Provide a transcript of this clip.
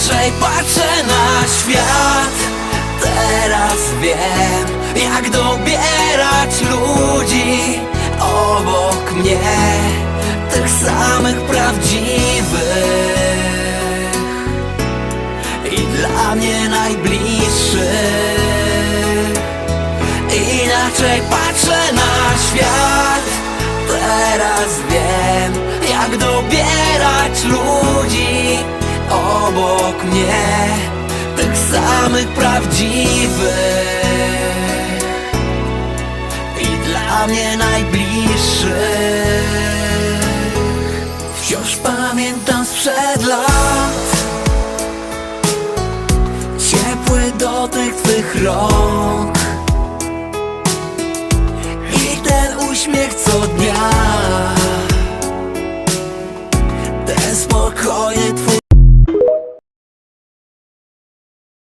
Inaczej patrzę na świat. Teraz wiem Jak dobierać ludzi Obok mnie Tych samych prawdziwych. I dla mnie najbliższych. Inaczej patrzę na świat. Teraz wiem Jak dobierać ludzi tych samych prawdziwych i dla mnie najbliższych. Wciąż pamiętam sprzed lat ciepły dotyk twych rąk i ten uśmiech co dnia. Ten spokojny